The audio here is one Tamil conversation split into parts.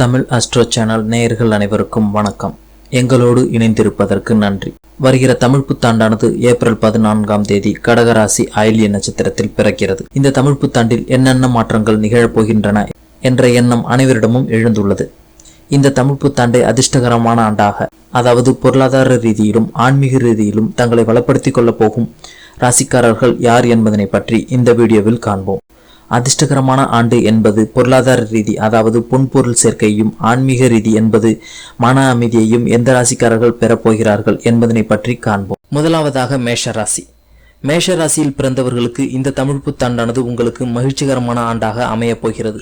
தமிழ் அஸ்ட்ரோ சேனல் நேயர்கள் அனைவருக்கும் வணக்கம். எங்களோடு இணைந்திருப்பதற்கு நன்றி. வருகிற தமிழ் புத்தாண்டானது ஏப்ரல் பதினான்காம் தேதி கடகராசி ஆயிலிய நட்சத்திரத்தில் பிறக்கிறது. இந்த தமிழ் புத்தாண்டில் என்னென்ன மாற்றங்கள் நிகழப்போகின்றன என்ற எண்ணம் அனைவரிடமும் எழுந்துள்ளது. இந்த தமிழ் புத்தாண்டை அதிர்ஷ்டகரமான ஆண்டாக அதாவது பொருளாதார ரீதியிலும் ஆன்மீக ரீதியிலும் தங்களை வளப்படுத்திக் கொள்ளப் போகும் ராசிக்காரர்கள் யார் என்பதனை பற்றி இந்த வீடியோவில் காண்போம். அதிர்ஷ்டகரமான ஆண்டு என்பது பொருளாதார ரீதி அதாவது பொன்பொருள் சேர்க்கையும் ஆன்மீக ரீதி என்பது மன அமைதியையும் எந்த ராசிக்காரர்கள் பெறப்போகிறார்கள் என்பதனை பற்றி காண்போம். முதலாவதாக மேஷ ராசி. மேஷ ராசியில் பிறந்தவர்களுக்கு இந்த தமிழ் புத்தாண்டானது உங்களுக்கு மகிழ்ச்சிகரமான ஆண்டாக அமையப் போகிறது.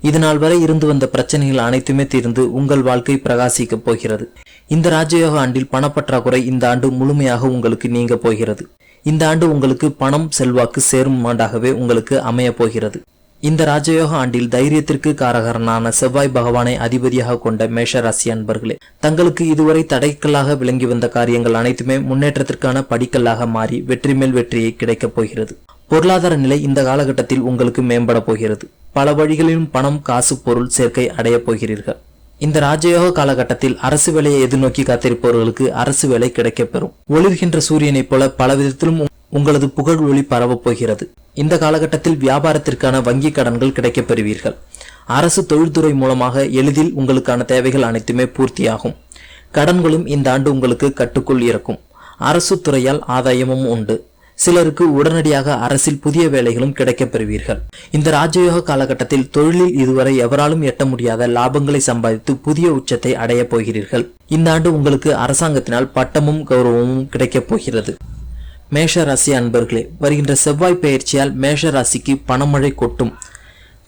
இதனால் வரை இருந்து வந்த பிரச்சனைகள் அனைத்துமே தீர்ந்து உங்கள் வாழ்க்கை பிரகாசிக்கப் போகிறது. இந்த ராஜயோக ஆண்டில் பணப்பற்றாக்குறை இந்த ஆண்டு முழுமையாக உங்களுக்கு நீங்க போகிறது. இந்த ஆண்டு உங்களுக்கு பணம் செல்வாக்கு சேரும் ஆண்டாகவே உங்களுக்கு அமைய போகிறது. இந்த ராஜயோக ஆண்டில் தைரியத்திற்கு காரகரனான செவ்வாய் பகவானை அதிபதியாக கொண்ட மேஷராசி அன்பர்களே தங்களுக்கு இதுவரை தடைக்கல்லாக விளங்கி வந்த காரியங்கள் அனைத்துமே முன்னேற்றத்திற்கான படிக்கல்லாக மாறி வெற்றி மேல் வெற்றியை கிடைக்கப் போகிறது. பொருளாதார நிலை இந்த காலகட்டத்தில் உங்களுக்கு மேம்பட போகிறது. பல வழிகளிலும் பணம் காசு பொருள் சேர்க்கை அடையப் போகிறீர்கள். இந்த ராஜயோக காலகட்டத்தில் அரசு வேலையை எதிர்நோக்கி காத்திருப்பவர்களுக்கு அரசு வேலை கிடைக்கப்பெறும். ஒளிர்கின்ற சூரியனைப் போல பல விதத்திலும் உங்களது புகழ் ஒளி பரவப் போகிறது. இந்த காலகட்டத்தில் வியாபாரத்திற்கான வங்கி கடன்கள் கிடைக்கப் பெறுவீர்கள் அரசு தொழில்துறை மூலமாக எளிதில் உங்களுக்கான தேவைகள் அனைத்துமே பூர்த்தியாகும். கடன்களும் இந்த ஆண்டு உங்களுக்கு கட்டுக்குள் இருக்கும். அரசு துறையால் ஆதாயமும் உண்டு. சிலருக்கு உடனடியாக அரசில் புதிய வேலைகளும் கிடைக்கப் பெறுவீர்கள். இந்த ராஜயோக காலகட்டத்தில் தொழிலில் இதுவரை எவராலும் எட்ட முடியாத லாபங்களை சம்பாதித்து புதிய உச்சத்தை அடையப் போகிறீர்கள். இந்த ஆண்டு உங்களுக்கு அரசாங்கத்தினால் பட்டமும் கௌரவமும் கிடைக்கப் போகிறது. மேஷ ராசி அன்பர்களே வருகின்ற செவ்வாய் பயிற்சியால் மேஷ ராசிக்கு பணமழை கொட்டும்.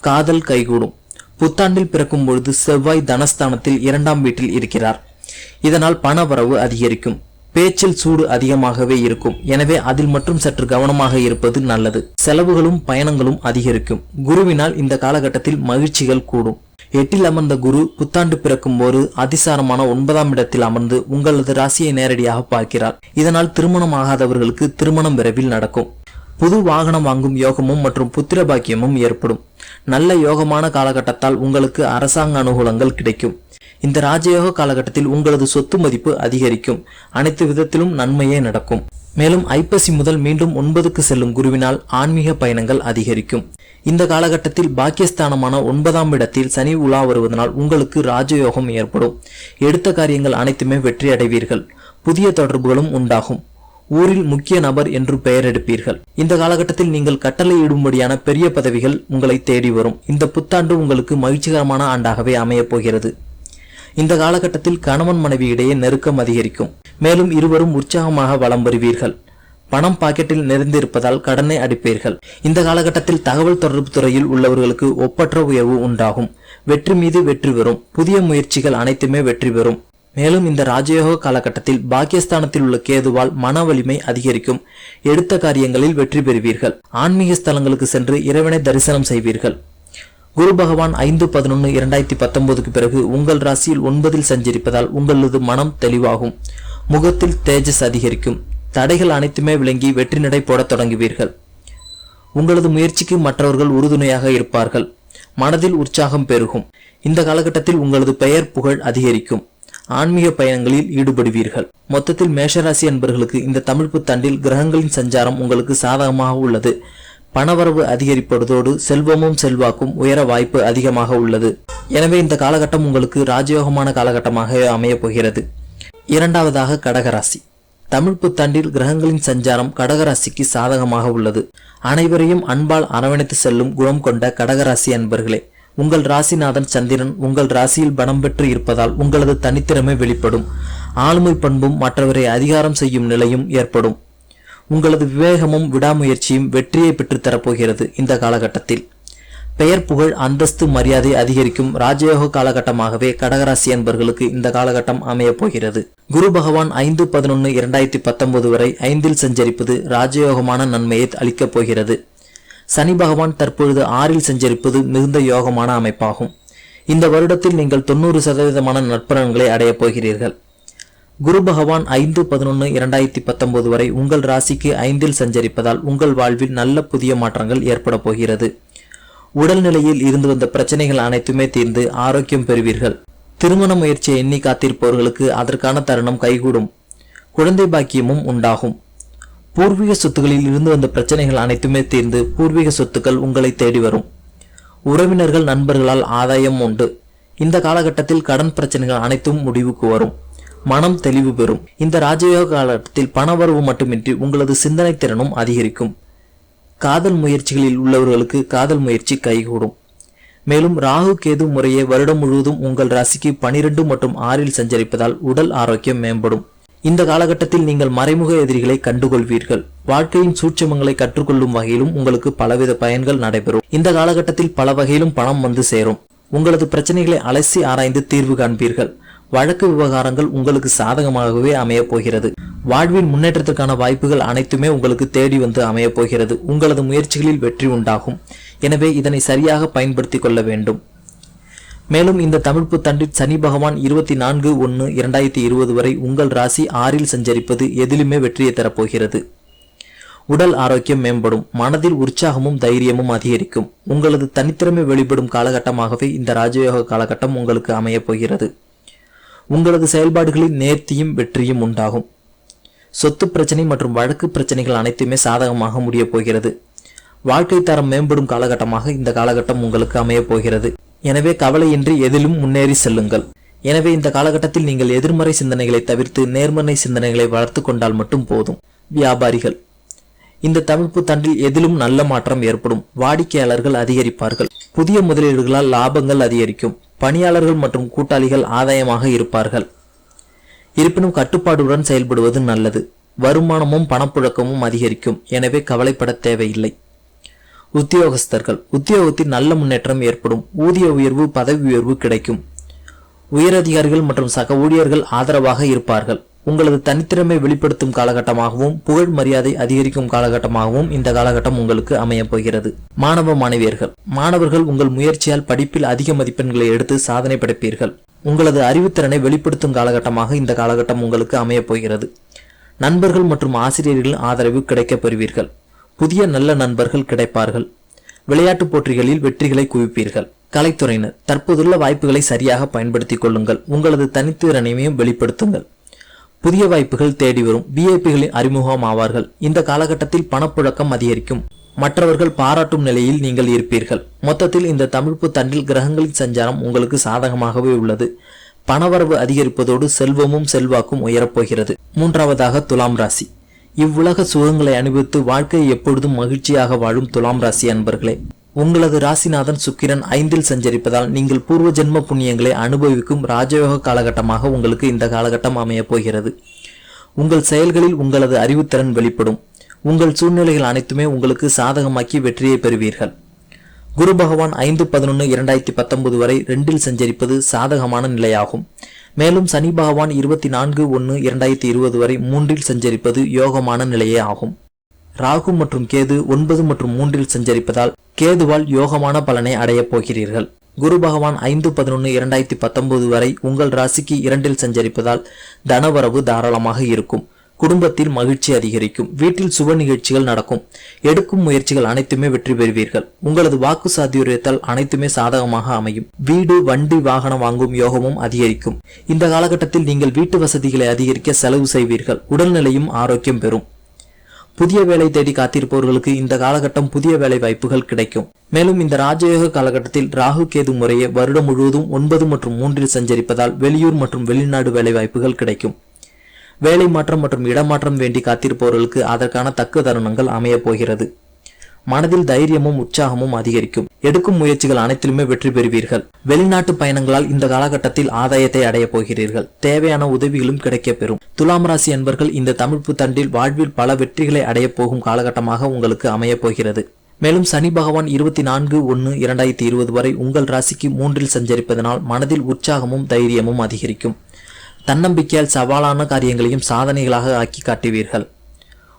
காதல் கைகூடும். புத்தாண்டில் பிறக்கும் பொழுது செவ்வாய் தனஸ்தானத்தில் இரண்டாம் வீட்டில் இருக்கிறார். இதனால் பண வரவு அதிகரிக்கும். பேச்சில் சூடு அதிகமாகவே இருக்கும். எனவே அதில் மட்டும் சற்று கவனமாக இருப்பது நல்லது. செலவுகளும் பயணங்களும் அதிகரிக்கும். குருவினால் இந்த காலகட்டத்தில் மகிழ்ச்சிகள் கூடும். எட்டில் அமர்ந்த குரு புத்தாண்டு பிறக்கும் போது அதிசாரமான ஒன்பதாம் இடத்தில் அமர்ந்து உங்களது ராசியை நேரடியாக பார்க்கிறார். இதனால் திருமணம் ஆகாதவர்களுக்கு திருமணம் விரைவில் நடக்கும். புது வாகனம் வாங்கும் யோகமும் மற்றும் புத்திர பாக்கியமும் ஏற்படும். நல்ல யோகமான காலகட்டத்தால் உங்களுக்கு அரசாங்க அனுகூலங்கள் கிடைக்கும். இந்த ராஜயோக காலகட்டத்தில் உங்களது சொத்து மதிப்பு அதிகரிக்கும். அனைத்து விதத்திலும் நன்மையே நடக்கும். மேலும் ஐப்பசி முதல் மீண்டும் ஒன்பதுக்கு செல்லும் குருவினால் ஆன்மீக பயணங்கள் அதிகரிக்கும். இந்த காலகட்டத்தில் பாக்கியஸ்தானமான ஒன்பதாம் இடத்தில் சனி உலா வருவதனால் உங்களுக்கு ராஜயோகம் ஏற்படும். எடுத்த காரியங்கள் அனைத்துமே வெற்றி அடைவீர்கள். புதிய தொடர்புகளும் உண்டாகும். ஊரில் முக்கிய நபர் என்று பெயர் எடுப்பீர்கள். இந்த காலகட்டத்தில் நீங்கள் கட்டளையிடும்படியான பெரிய பதவிகள் உங்களை தேடி வரும். இந்த புத்தாண்டு உங்களுக்கு மகிழ்ச்சிகரமான ஆண்டாகவே அமையப் போகிறது. இந்த காலகட்டத்தில் கணவன் மனைவி இடையே நெருக்கம் அதிகரிக்கும். மேலும் இருவரும் உற்சாகமாக வலம் வருவீர்கள். பணம் பாக்கெட்டில் நிறைந்திருப்பதால் கடனை அடிப்பீர்கள். இந்த காலகட்டத்தில் தகவல் தொடர்பு துறையில் உள்ளவர்களுக்கு ஒப்பற்ற உயர்வு உண்டாகும். வெற்றி மீது வெற்றி பெறும். புதிய முயற்சிகள் அனைத்துமே வெற்றி பெறும். மேலும் இந்த ராஜயோக காலகட்டத்தில் பாக்கியஸ்தானத்தில் உள்ள கேதுவால் மன வலிமை அதிகரிக்கும். எடுத்த காரியங்களில் வெற்றி பெறுவீர்கள். ஆன்மீக ஸ்தலங்களுக்கு சென்று இறைவனை தரிசனம் செய்வீர்கள். குரு பகவான் ஐந்து பதினொன்று இரண்டாயிரத்தி பத்தொன்பதுக்கு பிறகு உங்கள் ராசியில் ஒன்பதில் சஞ்சரிப்பதால் உங்களது மனம் தெளிவாகும். முகத்தில் தேஜஸ் அதிகரிக்கும். தடைகள் அனைத்துமே விளங்கி வெற்றி நடை போடத் தொடங்குவீர்கள். உங்களது முயற்சிக்கு மற்றவர்கள் உறுதுணையாக இருப்பார்கள். மனதில் உற்சாகம் பெருகும். இந்த காலகட்டத்தில் உங்களது பெயர் புகழ் அதிகரிக்கும். ஆன்மீக பயணங்களில் ஈடுபடுவீர்கள். மொத்தத்தில் மேஷராசி அன்பர்களுக்கு இந்த தமிழ் புத்தாண்டில் கிரகங்களின் சஞ்சாரம் உங்களுக்கு சாதகமாக உள்ளது. பணவரவு அதிகரிப்பதோடு செல்வமும் செல்வாக்கும் உயர வாய்ப்பு அதிகமாக உள்ளது. எனவே இந்த காலகட்டம் உங்களுக்கு ராஜயோகமான காலகட்டமாக அமையப் போகிறது இரண்டாவதாக கடகராசி. தமிழ் புத்தாண்டில் கிரகங்களின் சஞ்சாரம் கடகராசிக்கு சாதகமாக உள்ளது. அனைவரையும் அன்பால் அரவணைத்து செல்லும் குணம் கொண்ட கடகராசி அன்பர்களே உங்கள் ராசிநாதன் சந்திரன் உங்கள் ராசியில் பலம் பெற்று இருப்பதால் உங்களது தனித்திறமை வெளிப்படும். ஆளுமை பண்பும் மற்றவரை அதிகாரம் செய்யும் நிலையும் ஏற்படும். உங்களது விவேகமும் விடாமுயற்சியும் வெற்றியை பெற்றுத் தரப்போகிறது இந்த காலகட்டத்தில். பெயர் புகழ் அந்தஸ்து மரியாதை அதிகரிக்கும் ராஜயோக காலகட்டமாகவே கடகராசி என்பர்களுக்கு இந்த காலகட்டம் அமையப் போகிறது. குரு பகவான் ஐந்து பதினொன்று இரண்டாயிரத்தி பத்தொன்பது வரை ஐந்தில் சஞ்சரிப்பது ராஜயோகமான நன்மையை அளிக்கப் போகிறது. சனி பகவான் தற்பொழுது ஆறில் சஞ்சரிப்பது மிகுந்த யோகமான அமைப்பாகும். இந்த வருடத்தில் நீங்கள் தொண்ணூறு சதவீதமான நற்பலன்களை அடையப் போகிறீர்கள். குரு பகவான் ஐந்து பதினொன்று இரண்டாயிரத்தி பத்தொன்பது வரை உங்கள் ராசிக்கு ஐந்தில் சஞ்சரிப்பதால் உங்கள் வாழ்வில் நல்ல புதிய மாற்றங்கள் ஏற்பட போகிறது. உடல்நிலையில் இருந்து வந்த பிரச்சனைகள் அனைத்துமே தீர்ந்து ஆரோக்கியம் பெறுவீர்கள். திருமண முயற்சியை எண்ணி காத்திருப்பவர்களுக்கு அதற்கான தருணம் கைகூடும். குழந்தை பாக்கியமும் உண்டாகும். பூர்வீக சொத்துகளில் இருந்து வந்த பிரச்சனைகள் அனைத்துமே தீர்ந்து பூர்வீக சொத்துக்கள் உங்களை தேடி வரும். உறவினர்கள் நண்பர்களால் ஆதாயம் உண்டு. இந்த காலகட்டத்தில் கடன் பிரச்சனைகள் அனைத்தும் முடிவுக்கு வரும். மனம் தெளிவு பெறும். இந்த ராஜயோக காலத்தில் பணவரவு மட்டுமின்றி உங்களது சிந்தனை திறனும் அதிகரிக்கும். காதல் முயற்சிகளில் உள்ளவர்களுக்கு காதல் முயற்சி கைகூடும். மேலும் ராகு கேது முறையே வருடம் முழுவதும் உங்கள் ராசிக்கு பனிரெண்டு மற்றும் ஆறில் சஞ்சரிப்பதால் உடல் ஆரோக்கியம் மேம்படும். இந்த காலகட்டத்தில் நீங்கள் மறைமுக எதிரிகளை கண்டுகொள்வீர்கள். வாழ்க்கையின் சூட்சமங்களை கற்றுக்கொள்ளும் வகையிலும் உங்களுக்கு பலவித பயன்கள் நடைபெறும். இந்த காலகட்டத்தில் பல வகையிலும் பணம் வந்து சேரும். உங்களது பிரச்சனைகளை அலசி ஆராய்ந்து தீர்வு காண்பீர்கள். வழக்கு விவகாரங்கள் உங்களுக்கு சாதகமாகவே அமையப் போகிறது. வாழ்வின் முன்னேற்றத்திற்கான வாய்ப்புகள் அனைத்துமே உங்களுக்கு தேடி வந்து அமையப் போகிறது. உங்களது முயற்சிகளில் வெற்றி உண்டாகும். எனவே இதனை சரியாக பயன்படுத்திக் கொள்ள வேண்டும். மேலும் இந்த தமிழ் புத்தாண்டில் சனி பகவான் இருபத்தி நான்கு ஒன்று இரண்டாயிரத்தி இருபது வரை உங்கள் ராசி ஆறில் சஞ்சரிப்பது எதிலுமே வெற்றியை தரப்போகிறது. உடல் ஆரோக்கியம் மேம்படும். மனதில் உற்சாகமும் தைரியமும் அதிகரிக்கும். உங்களது தனித்திறமை வெளிப்படும் காலகட்டமாகவே இந்த ராஜயோக காலகட்டம் உங்களுக்கு அமையப் போகிறது. உங்களது செயல்பாடுகளில் நேர்த்தியும் வெற்றியும் உண்டாகும். சொத்து பிரச்சனை மற்றும் வழக்கு பிரச்சனைகள் அனைத்துமே சாதகமாக முடியப் போகிறது. வாழ்க்கை தரம் மேம்படும் காலகட்டமாக இந்த காலகட்டம் உங்களுக்கு அமையப் போகிறது. எனவே கவலையின்றி எதிலும் முன்னேறி செல்லுங்கள். எனவே இந்த காலகட்டத்தில் நீங்கள் எதிர்மறை சிந்தனைகளை தவிர்த்து நேர்மறை சிந்தனைகளை வளர்த்து கொண்டால் மட்டும் போதும். வியாபாரிகள் இந்த தவிப்பு தண்டில் எதிலும் நல்ல மாற்றம் ஏற்படும். வாடிக்கையாளர்கள் அதிகரிப்பார்கள். புதிய முதலீடுகளால் லாபங்கள் அதிகரிக்கும். பணியாளர்கள் மற்றும் கூட்டாளிகள் ஆதாயமாக இருப்பார்கள். இருப்பினும் கட்டுப்பாடுடன் செயல்படுவது நல்லது. வருமானமும் பணப்புழக்கமும் அதிகரிக்கும். எனவே கவலைப்பட தேவையில்லை. உத்தியோகஸ்தர்கள். உத்தியோகத்தில் நல்ல முன்னேற்றம் ஏற்படும். ஊதிய உயர்வு பதவி உயர்வு கிடைக்கும். உயரதிகாரிகள் மற்றும் சக ஊழியர்கள் ஆதரவாக இருப்பார்கள். உங்களது தனித்திறமை வெளிப்படுத்தும் காலகட்டமாகவும் புகழ் மரியாதை அதிகரிக்கும் காலகட்டமாகவும் இந்த காலகட்டம் உங்களுக்கு அமையப் போகிறது. மாணவ மாணவியர்கள். மாணவர்கள் உங்கள் முயற்சியால் படிப்பில் அதிக மதிப்பெண்களை எடுத்து சாதனை படைப்பீர்கள். உங்களது அறிவுத்திறனை வெளிப்படுத்தும் காலகட்டமாக இந்த காலகட்டம் உங்களுக்கு அமையப் போகிறது. நண்பர்கள் மற்றும் ஆசிரியர்களின் ஆதரவு கிடைக்கப் பெறுவீர்கள். புதிய நல்ல நண்பர்கள் கிடைப்பார்கள். விளையாட்டுப் போட்டிகளில் வெற்றிகளை குவிப்பீர்கள். கலைத்துறையினர் தற்போதுள்ள வாய்ப்புகளை சரியாக பயன்படுத்திக் கொள்ளுங்கள். உங்களது தனித்திறனையும் வெளிப்படுத்துங்கள். புதிய வாய்ப்புகள் தேடி வரும். விஐபிகளின் அறிமுகம் ஆவார்கள் இந்த காலகட்டத்தில் பணப்புழக்கம் அதிகரிக்கும். மற்றவர்கள் பாராட்டும் நிலையில் நீங்கள் இருப்பீர்கள். மொத்தத்தில் இந்த தமிழ்ப்பு தண்டில் கிரகங்களின் சஞ்சாரம் உங்களுக்கு சாதகமாகவே உள்ளது. பணவரவு அதிகரிப்பதோடு செல்வமும் செல்வாக்கும் உயரப்போகிறது. மூன்றாவதாக துலாம் ராசி. இவ்வுலக சுகங்களை அனுபவித்து வாழ்க்கையை எப்பொழுதும் மகிழ்ச்சியாக வாழும் துலாம் ராசி அன்பர்களே. உங்களது ராசிநாதன் சுக்கிரன் ஐந்தில் சஞ்சரிப்பதால் நீங்கள் பூர்வ ஜென்ம புண்ணியங்களை அனுபவிக்கும் ராஜயோக காலகட்டமாக உங்களுக்கு இந்த காலகட்டம் அமையப் போகிறது. உங்கள் செயல்களில் உங்களது அறிவுத்திறன் வெளிப்படும். உங்கள் சூழ்நிலைகள் அனைத்துமே உங்களுக்கு சாதகமாக்கி வெற்றியை பெறுவீர்கள். குரு பகவான் ஐந்து பதினொன்று இரண்டாயிரத்தி பத்தொன்பது வரை ரெண்டில் சஞ்சரிப்பது சாதகமான நிலையாகும். மேலும் சனி பகவான் இருபத்தி நான்கு ஒன்று இரண்டாயிரத்தி இருபது வரை மூன்றில் சஞ்சரிப்பது யோகமான நிலையே ஆகும். ராகு மற்றும் கேது ஒன்பது மற்றும் மூன்றில் சஞ்சரிப்பதால் கேதுவால் யோகமான பலனை அடையப் போகிறீர்கள். குரு பகவான் ஐந்து பதினொன்று இரண்டாயிரத்தி பத்தொன்பது வரை உங்கள் ராசிக்கு இரண்டில் சஞ்சரிப்பதால் தனவரவு தாராளமாக இருக்கும். குடும்பத்தில் மகிழ்ச்சி அதிகரிக்கும். வீட்டில் சுப நிகழ்ச்சிகள் நடக்கும். எடுக்கும் முயற்சிகள் அனைத்துமே வெற்றி பெறுவீர்கள். உங்களது வாக்கு சாதுரியத்தால் அனைத்துமே சாதகமாக அமையும். வீடு வண்டி வாகனம் வாங்கும் யோகமும் அதிகரிக்கும். இந்த காலகட்டத்தில் நீங்கள் வீட்டு வசதிகளை அதிகரிக்க செலவு செய்வீர்கள். உடல்நிலையும் ஆரோக்கியம் பெறும். புதிய வேலை தேடி காத்திருப்பவர்களுக்கு இந்த காலகட்டம் புதிய வேலை வாய்ப்புகள் கிடைக்கும். மேலும் இந்த ராஜயோக காலகட்டத்தில் ராகு கேது முறையே வருடம் முழுவதும் ஒன்பது மற்றும் மூன்றில் சஞ்சரிப்பதால் வெளியூர் மற்றும் வெளிநாடு வேலை வாய்ப்புகள் கிடைக்கும். வேலை மாற்றம் மற்றும் இடமாற்றம் வேண்டி காத்திருப்பவர்களுக்கு அதற்கான தக்க தருணங்கள் அமையப் போகிறது. மனதில் தைரியமும் உற்சாகமும் அதிகரிக்கும். எடுக்கும் முயற்சிகள் அனைத்திலுமே வெற்றி பெறுவீர்கள். வெளிநாட்டு பயணங்களால் இந்த காலகட்டத்தில் ஆதாயத்தை அடையப் போகிறீர்கள். தேவையான உதவிகளும் கிடைக்கப் பெறும். துலாம் ராசி என்பர்கள் இந்த தமிழ் புத்தாண்டில் வாழ்வில் பல வெற்றிகளை அடையப் போகும் காலகட்டமாக உங்களுக்கு அமையப் போகிறது. மேலும் சனி பகவான் இருபத்தி நான்கு ஒன்று இரண்டாயிரத்தி இருபது வரை உங்கள் ராசிக்கு மூன்றில் சஞ்சரிப்பதனால் மனதில் உற்சாகமும் தைரியமும் அதிகரிக்கும். தன்னம்பிக்கையால் சவாலான காரியங்களையும் சாதனைகளாக ஆக்கி காட்டுவீர்கள்.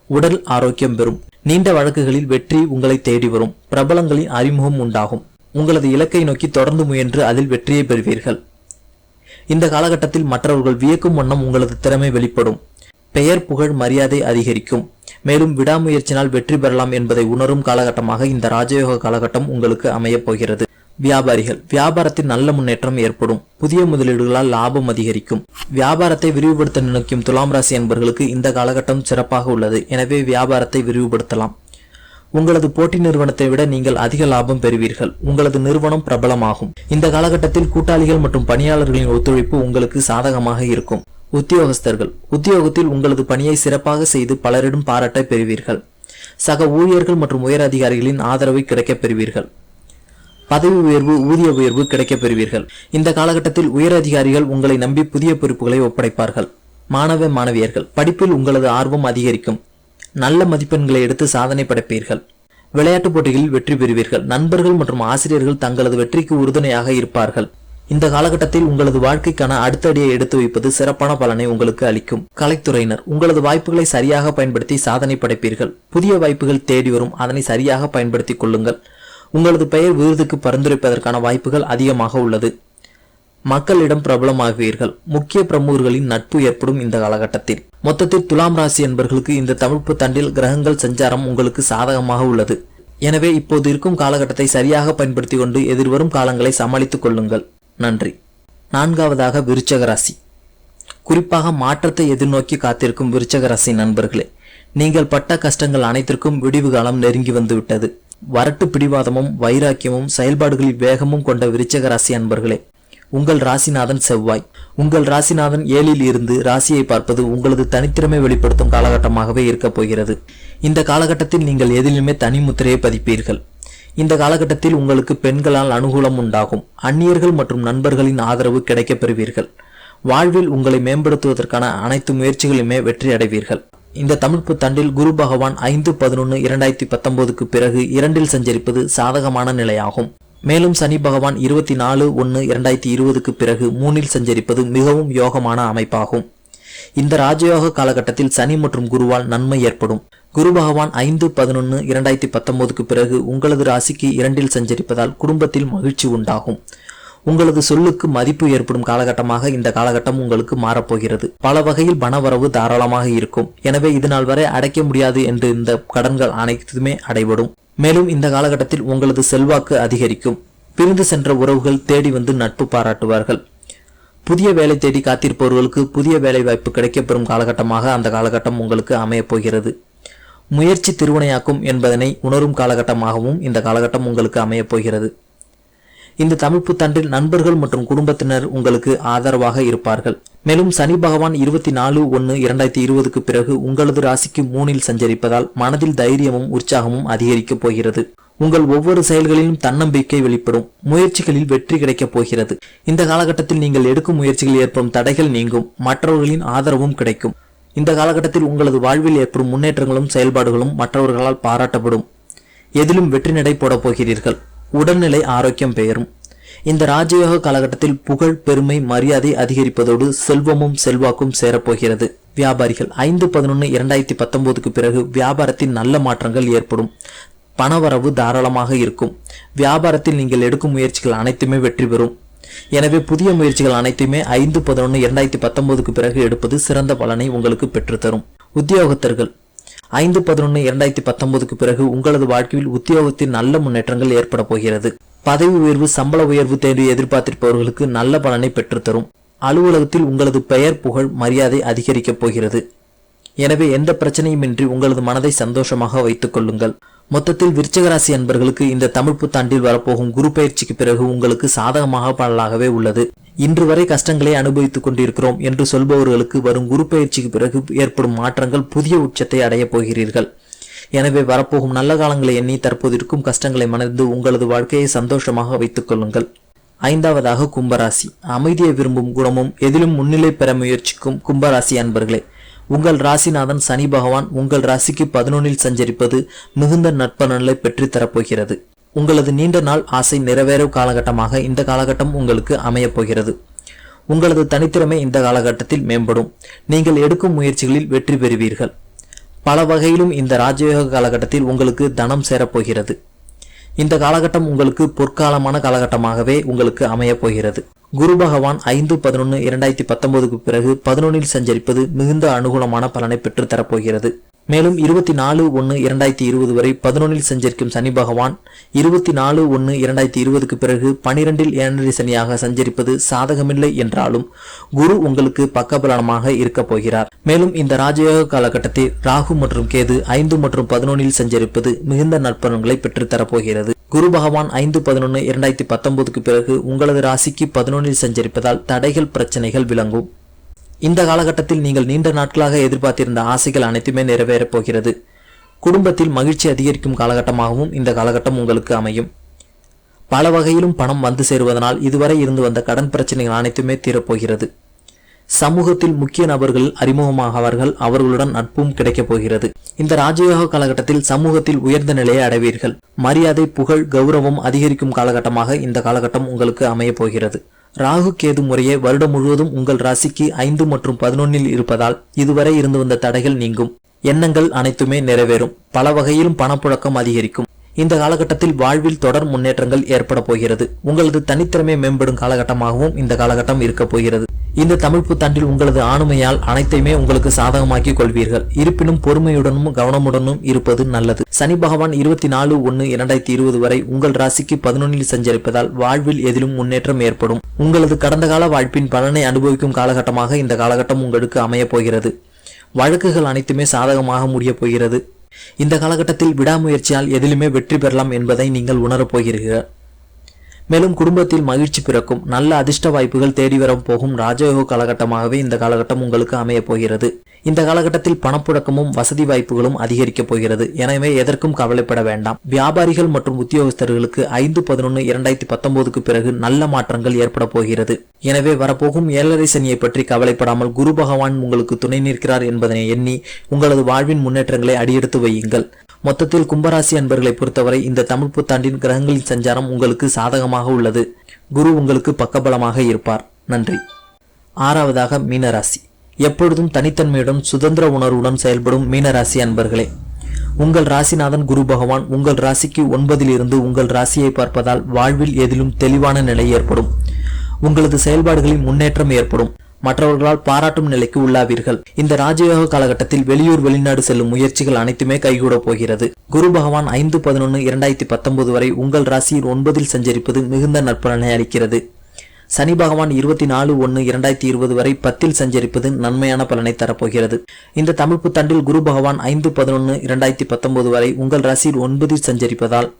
உடல் ஆரோக்கியம் பெறும். நீண்ட வழக்குகளில் வெற்றி உங்களை தேடி வரும். பிரபலங்களின் அறிமுகம் உண்டாகும். உங்களது இலக்கை நோக்கி தொடர்ந்து முயன்று அதில் வெற்றியை பெறுவீர்கள். இந்த காலகட்டத்தில் மற்றவர்கள் வியக்கும் வண்ணம் உங்களது திறமை வெளிப்படும். பெயர் புகழ் மரியாதை அதிகரிக்கும். மேலும் விடாமுயற்சினால் வெற்றி பெறலாம் என்பதை உணரும் காலகட்டமாக இந்த ராஜயோக காலகட்டம் உங்களுக்கு அமையப் போகிறது. வியாபாரிகள் வியாபாரத்தில் நல்ல முன்னேற்றம் ஏற்படும். புதிய முதலீடுகளால் லாபம் அதிகரிக்கும். வியாபாரத்தை விரிவுபடுத்த நினைக்கும் துலாம் ராசி என்பவர்களுக்கு இந்த காலகட்டம் சிறப்பாக உள்ளது. எனவே வியாபாரத்தை விரிவுபடுத்தலாம். உங்களது போட்டி நிறுவனத்தை விட நீங்கள் அதிக லாபம் பெறுவீர்கள். உங்களது நிறுவனம் பிரபலமாகும். இந்த காலகட்டத்தில் கூட்டாளிகள் மற்றும் பணியாளர்களின் ஒத்துழைப்பு உங்களுக்கு சாதகமாக இருக்கும். உத்தியோகஸ்தர்கள் உத்தியோகத்தில் உங்களது பணியை சிறப்பாக செய்து பலரிடம் பாராட்டை பெறுவீர்கள். சக ஊழியர்கள் மற்றும் உயர் அதிகாரிகளின் ஆதரவை கிடைக்கப் பெறுவீர்கள். பதவி உயர்வு ஊதிய உயர்வு கிடைக்கப் பெறுவீர்கள். இந்த காலகட்டத்தில் உயர் அதிகாரிகள் உங்களை நம்பி புதிய பொறுப்புகளை ஒப்படைப்பார்கள். மாணவ மாணவியர்கள் படிப்பில் உங்களது ஆர்வம் அதிகரிக்கும். நல்ல மதிப்பெண்களை எடுத்து சாதனை படைப்பீர்கள். விளையாட்டுப் போட்டிகளில் வெற்றி பெறுவீர்கள். நண்பர்கள் மற்றும் ஆசிரியர்கள் தங்களது வெற்றிக்கு உறுதுணையாக இருப்பார்கள். இந்த காலகட்டத்தில் உங்களது வாழ்க்கைக்கான அடுத்தடியை எடுத்து வைப்பது சிறப்பான பலனை உங்களுக்கு அளிக்கும். கலைத்துறையினர் உங்களது வாய்ப்புகளை சரியாக பயன்படுத்தி சாதனை படைப்பீர்கள். புதிய வாய்ப்புகள் தேடி வரும். அதனை சரியாக பயன்படுத்திக் கொள்ளுங்கள். உங்களது பெயர் விருதுக்கு பரிந்துரைப்பதற்கான வாய்ப்புகள் அதிகமாக உள்ளது. மக்களிடம் பிரபலமாகுவீர்கள். முக்கிய பிரமுகர்களின் நட்பு ஏற்படும் இந்த காலகட்டத்தில். மொத்தத்தில் துலாம் ராசி என்பவர்களுக்கு இந்த தமிழ்ப்பு தண்டில் கிரகங்கள் சஞ்சாரம் உங்களுக்கு சாதகமாக உள்ளது. எனவே இப்போது இருக்கும் காலகட்டத்தை சரியாக பயன்படுத்தி கொண்டு எதிர்வரும் காலங்களை சமாளித்துக் கொள்ளுங்கள். நன்றி. நான்காவதாக விருச்சக ராசி. குறிப்பாக மாற்றத்தை எதிர்நோக்கி காத்திருக்கும் விருச்சக ராசி நண்பர்களே நீங்கள் பட்ட கஷ்டங்கள் அனைத்திற்கும் விடிவு காலம் நெருங்கி வந்துவிட்டது. வரட்டு பிடிவாதமும் வைராக்கியமும் செயல்பாடுகளில் வேகமும் கொண்ட விருச்சக ராசி அன்பர்களே உங்கள் ராசிநாதன் செவ்வாய். உங்கள் ராசிநாதன் ஏழில் இருந்து ராசியை பார்ப்பது உங்களது தனித்திறமை வெளிப்படுத்தும் காலகட்டமாகவே இருக்கப் போகிறது. இந்த காலகட்டத்தில் நீங்கள் எதிலுமே தனி முத்திரையை பதிப்பீர்கள். இந்த காலகட்டத்தில் உங்களுக்கு பெண்களால் அனுகூலம் உண்டாகும். அந்நியர்கள் மற்றும் நண்பர்களின் ஆதரவு கிடைக்கப் பெறுவீர்கள். வாழ்வில் உங்களை மேம்படுத்துவதற்கான அனைத்து முயற்சிகளுமே வெற்றி அடைவீர்கள் இந்த தமிழ் புத்தாண்டில் குரு பகவான் ஐந்து பதினொன்று இரண்டாயிரத்தி பத்தொன்பதுக்கு பிறகு இரண்டில் சஞ்சரிப்பது சாதகமான நிலையாகும். மேலும் சனி பகவான் இருபத்தி நாலு ஒன்று இரண்டாயிரத்தி இருபதுக்கு பிறகு மூணில் சஞ்சரிப்பது மிகவும் யோகமான அமைப்பாகும். இந்த ராஜயோக காலகட்டத்தில் சனி மற்றும் குருவால் நன்மை ஏற்படும். குரு பகவான் ஐந்து பதினொன்று இரண்டாயிரத்தி பத்தொன்பதுக்கு பிறகு உங்களது ராசிக்கு இரண்டில் சஞ்சரிப்பதால் குடும்பத்தில் மகிழ்ச்சி உண்டாகும். உங்களது சொல்லுக்கு மதிப்பு ஏற்படும் காலகட்டமாக இந்த காலகட்டம் உங்களுக்கு மாறப்போகிறது. பல வகையில் பணவரவு தாராளமாக இருக்கும். எனவே இதுநாள் வரை அடைக்க முடியாது என்று இந்த கடன்கள் அனைத்துமே அடைபடும். மேலும் இந்த காலகட்டத்தில் உங்களது செல்வாக்கு அதிகரிக்கும். பிரிந்து சென்ற உறவுகள் தேடி வந்து நட்பு பாராட்டுவார்கள். புதிய வேலை தேடி காத்திருப்பவர்களுக்கு புதிய வேலை வாய்ப்பு கிடைக்கப்பெறும் காலகட்டமாக அந்த காலகட்டம் உங்களுக்கு அமையப்போகிறது முயற்சி திருவினையாக்கும் என்பதனை உணரும் காலகட்டமாகவும் இந்த காலகட்டம் உங்களுக்கு அமையப்போகிறது இந்த தமிழ் புத்தாண்டில் நண்பர்கள் மற்றும் குடும்பத்தினர் உங்களுக்கு ஆதரவாக இருப்பார்கள். மேலும் சனி பகவான் இருபத்தி நாலு ஒன்று இரண்டாயிரத்தி இருபதுக்கு பிறகு உங்களது ராசிக்கு மூனில் சஞ்சரிப்பதால் மனதில் தைரியமும் உற்சாகமும் அதிகரிக்கப் போகிறது. உங்கள் ஒவ்வொரு செயல்களிலும் தன்னம்பிக்கை வெளிப்படும். முயற்சிகளில் வெற்றி கிடைக்கப் போகிறது. இந்த காலகட்டத்தில் நீங்கள் எடுக்கும் முயற்சிகள் ஏற்படும் தடைகள் நீங்கும். மற்றவர்களின் ஆதரவும் கிடைக்கும். இந்த காலகட்டத்தில் உங்களது வாழ்வில் ஏற்படும் முன்னேற்றங்களும் செயல்பாடுகளும் மற்றவர்களால் பாராட்டப்படும். எதிலும் வெற்றி நடை போடப் போகிறீர்கள். உடல்நிலை ஆரோக்கியம் பெயரும். இந்த ராஜயோக காலகட்டத்தில் புகழ் பெருமை மரியாதை அதிகரிப்பதோடு செல்வமும் செல்வாக்கும் சேரப்போகிறது. வியாபாரிகள் ஐந்து பதினொன்று இரண்டாயிரத்தி பத்தொன்பதுக்கு பிறகு வியாபாரத்தில் நல்ல மாற்றங்கள் ஏற்படும். பணவரவு தாராளமாக இருக்கும். வியாபாரத்தில் நீங்கள் எடுக்கும் முயற்சிகள் அனைத்துமே வெற்றி பெறும். எனவே புதிய முயற்சிகள் அனைத்துமே ஐந்து பதினொன்று இரண்டாயிரத்தி பத்தொன்பதுக்கு பிறகு எடுப்பது சிறந்த பலனை உங்களுக்கு பெற்றுத்தரும். உத்தியோகத்தர்கள் ஐந்து பதினொன்று இரண்டாயிரத்தி பத்தொன்பதுக்கு பிறகு உங்களது வாழ்க்கையில் உத்தியோகத்தில் நல்ல முன்னேற்றங்கள் ஏற்பட போகிறது. பதவி உயர்வு சம்பள உயர்வு தேர்வு எதிர்பார்த்திருப்பவர்களுக்கு நல்ல பலனை பெற்றுத்தரும். அலுவலகத்தில் உங்களது பெயர் புகழ் மரியாதை அதிகரிக்கப் போகிறது. எனவே எந்த பிரச்சனையுமின்றி உங்களது மனதை சந்தோஷமாக வைத்துக் கொள்ளுங்கள். மொத்தத்தில் விருச்சகராசி அன்பர்களுக்கு இந்த தமிழ் புத்தாண்டில் வரப்போகும் குரு பயிற்சிக்கு பிறகு உங்களுக்கு சாதகமாக பலனாகவே உள்ளது. இன்று வரை கஷ்டங்களை அனுபவித்துக் கொண்டிருக்கிறோம் என்று சொல்பவர்களுக்கு வரும் குரு பயிற்சிக்கு பிறகு ஏற்படும் மாற்றங்கள் புதிய உச்சத்தை அடையப் போகிறீர்கள். எனவே வரப்போகும் நல்ல காலங்களை எண்ணி தற்போது இருக்கும் கஷ்டங்களை மணந்து உங்களது வாழ்க்கையை சந்தோஷமாக வைத்துக் கொள்ளுங்கள். ஐந்தாவதாக கும்பராசி. அமைதியை விரும்பும் குணமும் எதிலும் முன்னிலை பெற முயற்சிக்கும் கும்பராசி அன்பர்களே உங்கள் ராசிநாதன் சனி பகவான் உங்கள் ராசிக்கு பதினொன்னில் சஞ்சரிப்பது மிகுந்த நட்பலன்களை பெற்றுத்தரப்போகிறது. உங்களது நீண்ட நாள் ஆசை நிறைவேறும் காலகட்டமாக இந்த காலகட்டம் உங்களுக்கு அமையப் போகிறது. உங்களது தனித்திறமை இந்த காலகட்டத்தில் மேம்படும். நீங்கள் எடுக்கும் முயற்சிகளில் வெற்றி பெறுவீர்கள். பல வகையிலும் இந்த ராஜயோக காலகட்டத்தில் உங்களுக்கு தனம் சேரப்போகிறது இந்த காலகட்டம் உங்களுக்கு பொற்காலமான காலகட்டமாகவே உங்களுக்கு அமையப் போகிறது. குரு பகவான் ஐந்து பதினொன்று இரண்டாயிரத்தி பத்தொன்பதுக்கு பிறகு பதினொன்னில் சஞ்சரிப்பது மிகுந்த அனுகூலமான பலனை பெற்று தரப்போகிறது மேலும் இருபத்தி நாலு ஒன்று இரண்டாயிரத்தி இருபது வரை பதினொன்னில் சஞ்சரிக்கும் சனி பகவான் இருபத்தி நாலு ஒன்று இரண்டாயிரத்தி இருபதுக்கு பிறகு பனிரெண்டில் ஏழரை சனியாக சஞ்சரிப்பது சாதகமில்லை என்றாலும் குரு உங்களுக்கு பக்கபலனமாக இருக்கப் போகிறார். மேலும் இந்த ராஜயோக காலகட்டத்தில் ராகு மற்றும் கேது ஐந்து மற்றும் பதினொன்னில் சஞ்சரிப்பது மிகுந்த நற்பலன்களை பெற்றுத்தரப் போகிறது. குரு பகவான் ஐந்து பதினொன்று இரண்டாயிரத்தி பத்தொன்பதுக்கு பிறகு உங்களது ராசிக்கு பதினொன்றில் சஞ்சரிப்பதால் தடைகள் பிரச்சனைகள் விளங்கும். இந்த காலகட்டத்தில் நீங்கள் நீண்ட நாட்களாக எதிர்பார்த்திருந்த ஆசைகள் அனைத்துமே நிறைவேறப் போகிறது. குடும்பத்தில் மகிழ்ச்சி அதிகரிக்கும் காலகட்டமாகவும் இந்த காலகட்டம் உங்களுக்கு அமையும். பல வகையிலும் பணம் வந்து சேருவதனால் இதுவரை இருந்து வந்த கடன் பிரச்சனைகள் அனைத்துமே தீரப்போகிறது சமூகத்தில் முக்கிய நபர்கள் அறிமுகமாகவார்கள் அவர்களுடன் நட்பும் கிடைக்கப் போகிறது. இந்த ராஜயோக காலகட்டத்தில் சமூகத்தில் உயர்ந்த நிலையை அடைவீர்கள். மரியாதை புகழ் கௌரவம் அதிகரிக்கும் காலகட்டமாக இந்த காலகட்டம் உங்களுக்கு அமையப் போகிறது. ராகு கேது முறையே வருடம் முழுவதும் உங்கள் ராசிக்கு ஐந்து மற்றும் பதினொன்னில் இருப்பதால் இதுவரை இருந்து வந்த தடைகள் நீங்கும். எண்ணங்கள் அனைத்துமே நிறைவேறும். பல வகையிலும் பணப்புழக்கம் அதிகரிக்கும். இந்த காலகட்டத்தில் வாழ்வில் தொடர் முன்னேற்றங்கள் ஏற்பட போகிறது. உங்களது தனித்திறமை மேம்படும் காலகட்டமாகவும் இந்த காலகட்டம் இருக்க போகிறது. இந்த தமிழ் புத்தாண்டில் உங்களது ஆளுமையால் அனைத்தையுமே உங்களுக்கு சாதகமாக்கி கொள்வீர்கள். இருப்பினும் பொறுமையுடனும் கவனமுடனும் இருப்பது நல்லது. சனி பகவான் இருபத்தி நாலு ஒன்று இரண்டாயிரத்தி இருபது வரை உங்கள் ராசிக்கு பதினொன்னில் சஞ்சரிப்பதால் வாழ்வில் எதிலும் முன்னேற்றம் ஏற்படும். உங்களது கடந்த கால வாழ்ப்பின் பலனை அனுபவிக்கும் காலகட்டமாக இந்த காலகட்டம் உங்களுக்கு அமையப் போகிறது. வழக்குகள் அனைத்துமே சாதகமாக முடியப் போகிறது. இந்த காலகட்டத்தில் விடாமுயற்சியால் எதிலுமே வெற்றி பெறலாம் என்பதை நீங்கள் உணரப் போகிறீர்கள். மேலும் குடும்பத்தில் மகிழ்ச்சி பிறக்கும். நல்ல அதிர்ஷ்ட வாய்ப்புகள் தேடி வரப் போகும் ராஜயோக காலகட்டமாகவே இந்த காலகட்டம் உங்களுக்கு அமையப் போகிறது. இந்த காலகட்டத்தில் பணப்புழக்கமும் வசதி வாய்ப்புகளும் அதிகரிக்கப் போகிறது. எனவே எதற்கும் கவலைப்பட வேண்டாம். வியாபாரிகள் மற்றும் உத்தியோகஸ்தர்களுக்கு ஐந்து பதினொன்று இரண்டாயிரத்தி பத்தொன்பதுக்கு பிறகு நல்ல மாற்றங்கள் ஏற்பட போகிறது. எனவே வரப்போகும் ஏழரை சனியை பற்றி கவலைப்படாமல் குரு பகவான் உங்களுக்கு துணை நிற்கிறார் என்பதனை எண்ணி உங்களது வாழ்வின் முன்னேற்றங்களை அடியெடுத்து வையுங்கள். மொத்தத்தில் கும்பராசி அன்பர்களை பொறுத்தவரை இந்த தமிழ் புத்தாண்டின் கிரகங்களின் சஞ்சாரம் உங்களுக்கு சாதகமாக உள்ளது. குரு உங்களுக்கு பக்கபலமாக இருப்பார். நன்றி. ஆறாவதாக மீனராசி. எப்பொழுதும் தனித்தன்மையுடன் சுதந்திர உணர்வுடன் செயல்படும் மீனராசி அன்பர்களே. உங்கள் ராசிநாதன் குரு பகவான் உங்கள் ராசிக்கு ஒன்பதில் இருந்து உங்கள் ராசியை பார்ப்பதால் வாழ்வில் எதிலும் தெளிவான நிலை ஏற்படும். உங்களது செயல்பாடுகளில் முன்னேற்றம் ஏற்படும். மற்றவர்களால் பாராட்டும் நிலைக்கு உள்ளாவீர்கள். இந்த ராஜயோக காலகட்டத்தில் வெளியூர் வெளிநாடு செல்லும் முயற்சிகள் அனைத்துமே கைகூட போகிறது. குரு பகவான் ஐந்து பதினொன்று இரண்டாயிரத்தி பத்தொன்பது வரை உங்கள் ராசியில் ஒன்பதில் சஞ்சரிப்பது மிகுந்த நற்பலனை அளிக்கிறது. சனி பகவான் இருபத்தி நாலு ஒன்று இரண்டாயிரத்தி இருபது வரை பத்தில் சஞ்சரிப்பது நன்மையான பலனை தரப்போகிறது. இந்த தமிழ் புத்தாண்டில் குரு பகவான் ஐந்து பதினொன்று இரண்டாயிரத்தி பத்தொன்பது வரை உங்கள் ராசியில் ஒன்பதில் சஞ்சரிப்பதால்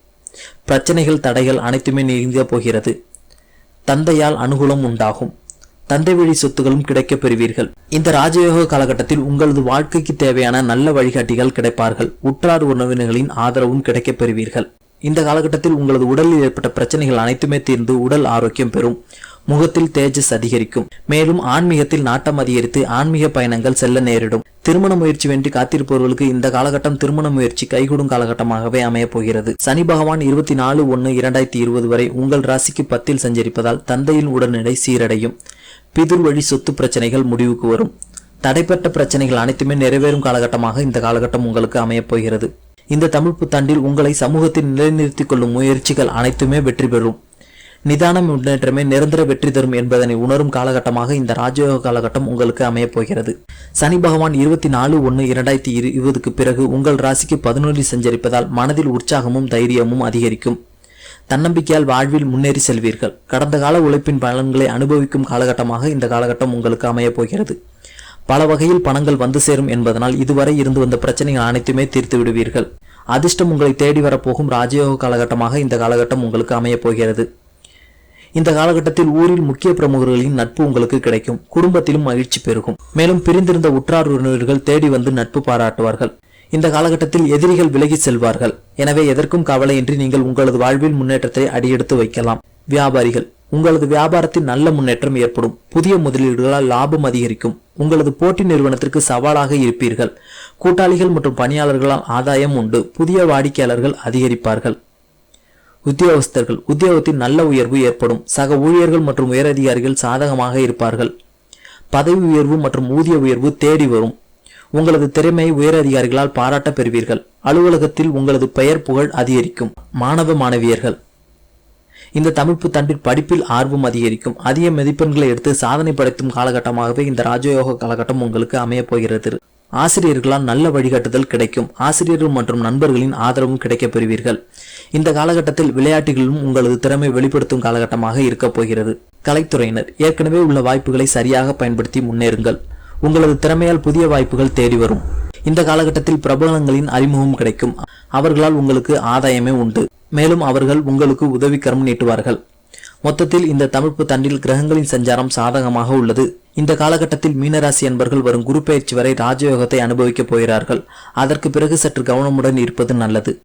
பிரச்சனைகள் தடைகள் அனைத்துமே நீங்க போகிறது. தந்தையால் அனுகூலம் உண்டாகும். தந்தை வழி சொத்துகளும் கிடைக்கப் பெறுவீர்கள். இந்த ராஜயோக காலகட்டத்தில் உங்களது வாழ்க்கைக்கு தேவையான நல்ல வழிகாட்டிகள் கிடைப்பார்கள். உற்றார் உறவினர்களின் ஆதரவும் கிடைக்கப் பெறுவீர்கள். இந்த காலகட்டத்தில் உங்களது உடலில் ஏற்பட்ட பிரச்சனைகள் அனைத்துமே தீர்ந்து உடல் ஆரோக்கியம் பெறும். முகத்தில் தேஜஸ் அதிகரிக்கும். மேலும் ஆன்மீகத்தில் நாட்டம் அதிகரித்து ஆன்மீக பயணங்கள் செல்ல நேரிடும். திருமண முயற்சி வேண்டி காத்திருப்பவர்களுக்கு இந்த காலகட்டம் திருமண முயற்சி கைகூடும் காலகட்டமாகவே அமையப் போகிறது. சனி பகவான் இருபத்தி நாலு ஒன்று இரண்டாயிரத்தி இருபது வரை உங்கள் ராசிக்கு பத்தில் சஞ்சரிப்பதால் தந்தையின் உடல்நிலை சீரடையும். பிதுர் வழி சொத்து பிரச்சனைகள் முடிவுக்கு வரும். தடைப்பட்ட பிரச்சனைகள் அனைத்துமே நிறைவேறும் காலகட்டமாக இந்த காலகட்டம் உங்களுக்கு அமையப்போகிறது இந்த தமிழ் புத்தாண்டில் உங்களை சமூகத்தில் நிலைநிறுத்திக் கொள்ளும் முயற்சிகள் அனைத்துமே வெற்றி பெறும். நிதான முன்னேற்றமே நிரந்தர வெற்றி தரும் என்பதனை உணரும் காலகட்டமாக இந்த ராஜயோக காலகட்டம் உங்களுக்கு அமையப்போகிறது சனி பகவான் இருபத்தி நாலு ஒன்று இரண்டாயிரத்தி இருபதுக்கு பிறகு உங்கள் ராசிக்கு பதினொன்றில் சஞ்சரிப்பதால் மனதில் உற்சாகமும் தைரியமும் அதிகரிக்கும். தன்னம்பிக்கையால் வாழ்வில் முன்னேறி செல்வீர்கள். கடந்த கால உழைப்பின் பலன்களை அனுபவிக்கும் காலகட்டமாக இந்த காலகட்டம் உங்களுக்கு அமையப் போகிறது. பல வகையில் பணங்கள் வந்து சேரும் என்பதனால் இதுவரை இருந்து வந்த பிரச்சனைகள் அனைத்துமே தீர்த்து விடுவீர்கள். அதிர்ஷ்டம் உங்களை தேடி வரப்போகும் ராஜயோக காலகட்டமாக இந்த காலகட்டம் உங்களுக்கு அமையப் போகிறது. இந்த காலகட்டத்தில் ஊரில் முக்கிய பிரமுகர்களின் நட்பு உங்களுக்கு கிடைக்கும். குடும்பத்திலும் மகிழ்ச்சி பெருகும். மேலும் பிரிந்திருந்த உற்றார் உறவினர்கள் தேடி வந்து நட்பு பாராட்டுவார்கள். இந்த காலகட்டத்தில் எதிரிகள் விலகி செல்வார்கள். எனவே எதற்கும் கவலையின்றி நீங்கள் உங்களது வாழ்வில் முன்னேற்றத்தை அடியெடுத்து வைக்கலாம். வியாபாரிகள் உங்களது வியாபாரத்தில் நல்ல முன்னேற்றம் ஏற்படும். புதிய முதலீடுகளால் லாபம் அதிகரிக்கும். உங்களது போட்டி நிறுவனத்திற்கு சவாலாக இருப்பீர்கள். கூட்டாளிகள் மற்றும் பணியாளர்களால் ஆதாயம் உண்டு. புதிய வாடிக்கையாளர்கள் அதிகரிப்பார்கள். உத்தியோகஸ்தர்கள் உத்தியோகத்தில் நல்ல உயர்வு ஏற்படும். சக ஊழியர்கள் மற்றும் உயரதிகாரிகள் சாதகமாக இருப்பார்கள். பதவி உயர்வு மற்றும் ஊதிய உயர்வு தேடி வரும். உங்களது திறமை உயரதிகாரிகளால் பாராட்ட பெறுவீர்கள் அலுவலகத்தில் உங்களது பெயர் புகழ் அதிகரிக்கும். மாணவ மாணவியர்கள். இந்த தமிழ் புத்தாண்டில் படிப்பில் ஆர்வம் அதிகரிக்கும். அதிக மதிப்பெண்களை எடுத்து சாதனை படைத்தும் காலகட்டமாகவே இந்த ராஜயோக காலகட்டம் உங்களுக்கு அமையப் போகிறது. ஆசிரியர்களால் நல்ல வழிகாட்டுதல் கிடைக்கும். ஆசிரியர்கள் மற்றும் நண்பர்களின் ஆதரவும் கிடைக்கப் பெறுவீர்கள். இந்த காலகட்டத்தில் விளையாட்டுகளிலும் உங்களது திறமை வெளிப்படுத்தும் காலகட்டமாக இருக்கப் போகிறது. கலைத்துறையினர் ஏற்கனவே உள்ள வாய்ப்புகளை சரியாக பயன்படுத்தி முன்னேறுங்கள். உங்களது திறமையால் புதிய வாய்ப்புகள் தேடி வரும். இந்த காலகட்டத்தில் பிரபலங்களின் அறிமுகம் கிடைக்கும். அவர்களால் உங்களுக்கு ஆதாயமே உண்டு. மேலும் அவர்கள் உங்களுக்கு உதவிக்கரம் நீட்டுவார்கள். மொத்தத்தில் இந்த தமிழ் புத்தாண்டில் கிரகங்களின் சஞ்சாரம் சாதகமாக உள்ளது. இந்த காலகட்டத்தில் மீனராசி என்பர்கள் வரும் குரு பயிற்சி வரை ராஜயோகத்தை அனுபவிக்கப் போகிறார்கள். அதற்கு பிறகு சற்று கவனமுடன் இருப்பது நல்லது.